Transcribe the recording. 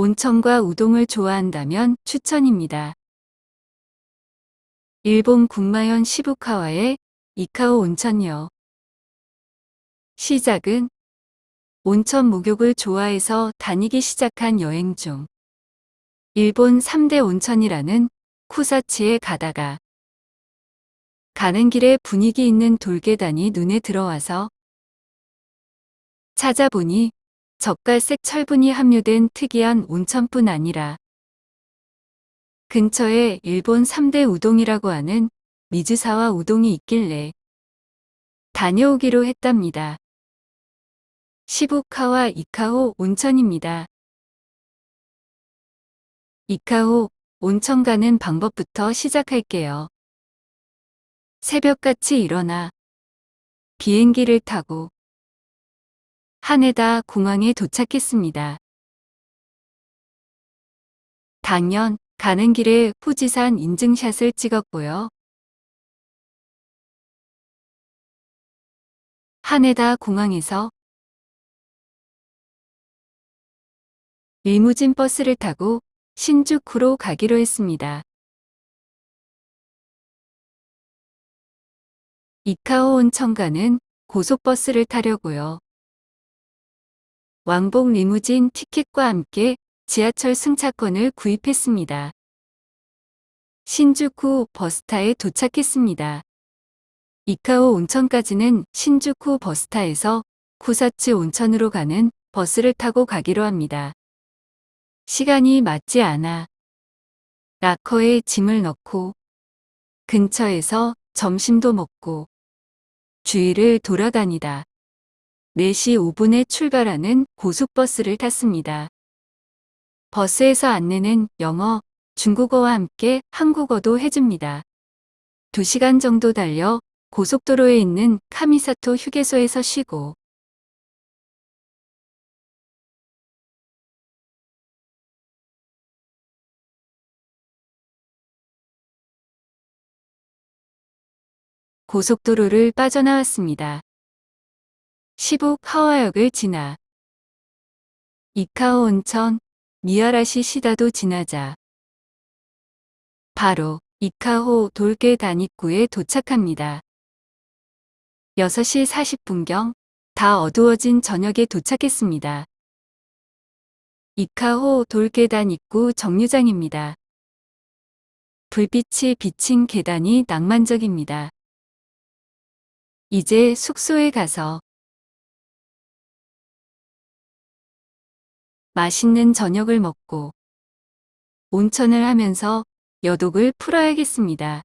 온천과 우동을 좋아한다면 추천입니다. 일본 군마현 시부카와의 이카오 온천요. 시작은 온천 목욕을 좋아해서 다니기 시작한 여행 중 일본 3대 온천이라는 쿠사치에 가다가 가는 길에 분위기 있는 돌계단이 눈에 들어와서 찾아보니 젓갈색 철분이 함유된 특이한 온천뿐 아니라 근처에 일본 3대 우동이라고 하는 미즈사와 우동이 있길래 다녀오기로 했답니다. 시부카와 이카호 온천입니다. 이카호 온천 가는 방법부터 시작할게요. 새벽같이 일어나 비행기를 타고 하네다 공항에 도착했습니다. 당연 가는 길에 후지산 인증샷을 찍었고요. 하네다 공항에서 리무진 버스를 타고 신주쿠로 가기로 했습니다. 이카오 온천가는 고속버스를 타려고요. 왕복 리무진 티켓과 함께 지하철 승차권을 구입했습니다. 신주쿠 버스타에 도착했습니다. 이카오 온천까지는 신주쿠 버스타에서 쿠사츠 온천으로 가는 버스를 타고 가기로 합니다. 시간이 맞지 않아 락커에 짐을 넣고 근처에서 점심도 먹고 주위를 돌아다니다 4시 5분에 출발하는 고속버스를 탔습니다. 버스에서 안내는 영어, 중국어와 함께 한국어도 해줍니다. 2시간 정도 달려 고속도로에 있는 카미사토 휴게소에서 쉬고 고속도로를 빠져나왔습니다. 시북 하와역을 지나 이카오 온천, 미아라시 시다도 지나자 바로 이카호 돌계 단입구에 도착합니다. 6시 40분경 다 어두워진 저녁에 도착했습니다. 이카호 돌계단 입구 정류장입니다. 불빛이 비친 계단이 낭만적입니다. 이제 숙소에 가서 맛있는 저녁을 먹고 온천을 하면서 여독을 풀어야겠습니다.